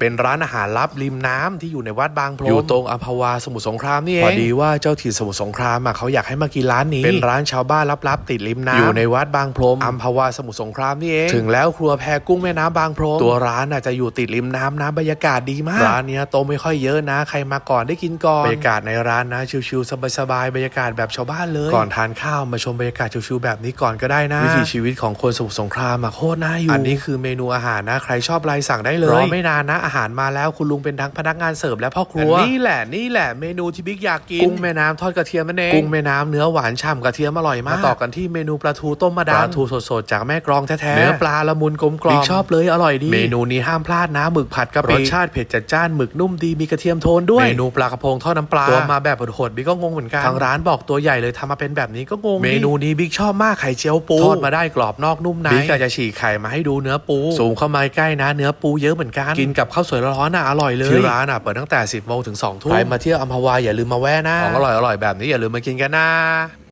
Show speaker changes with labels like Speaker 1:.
Speaker 1: เป็นร้านอาหารลับริมน้ำที่อยู่ในวัดบางพลอยู่ตรงอัมพวาสมุทรสงครามนี่เองพอดีว่าเจ้าถิ่นสมุทรสงครามอะเขาอยากให้มากินร้านนี้ เป็นร้านชาวบ้านลับๆติดริมน้ำอยู่ในวัดบางพรมอัมพวาสมุทรสงครามนี่เองถึงแล้วครัวแพกุ้งแม่น้ำบางพรมตัวร้านอะจะอยู่ติดริมน้ำนะบรรยากาศดีมากร้านเนี้ยโต๊ะไม่ค่อยเยอะนะ ใครมาก่อนได้กินก่อนบรรยากาศในร้านนะชิวๆสบายๆบรรยากาศแบบชาวบ้านเลยก่อนทานข้าวมาชมบรรยากาศชิวๆแบบนี้ก่อนก็ได้นะวิถีชีวิตของคนสมุทรสงครามอะโคตรน่าอยู่อันนี้คือเมนูอาหารนะ ใครชอบไลน์สั่งได้เลยรอไม่นานนะอาหารมาแล้วคุณลุงเป็นทั้งพนักงานเสิร์ฟและพ่อครัวนี่แหละนี่แหละเมนูที่บิ๊กอยากกินกุ้งแม่น้ำทอดกระเทียมนั่นเองกุ้งแม่น้ำเนื้อหวานฉ่ำกระเทียมอร่อยมากมาต่อกันที่เมนูปลาทูต้มมะดันปลาทูสดๆจากแม่กรองแท้ๆเนื้อปลาละมุนกลมกล่อมบิ๊กชอบเลยอร่อยดี เมนูนี้ห้ามพลาดนะหมึกผัดกะปิรสชาติเผ็ดจัดจ้านหมึกนุ่มดีมีกระเทียมโทนด้วยเมนูปลากระพงทอดน้ำปลาตัวมาแบบโหดๆบิ๊กก็งงเหมือนกันทางร้านบอกตัวใหญ่เลยทำมาเป็นแบบนี้ก็งงเมนูนี้บิ๊กชอบมากไข่เจียวปูทอดมาได้กรอบนอกนุ่มในบิ๊กก็จะฉีกไข่มาให้ดูเนื้อปู สูงเข้ามาใกล้นะ เนื้อปูเยอะเหมือนกันกินกับข้าวสวยร้อนๆน่ะอร่อยเลยที่ร้านอะเปิดตั้งแต่ 10โมงถึง2ทุ่มใครมาเที่ยวอัมพวาอย่าลืมมาแวะนะของอร่อยๆแบบนี้อย่าลืมมากินกันนะ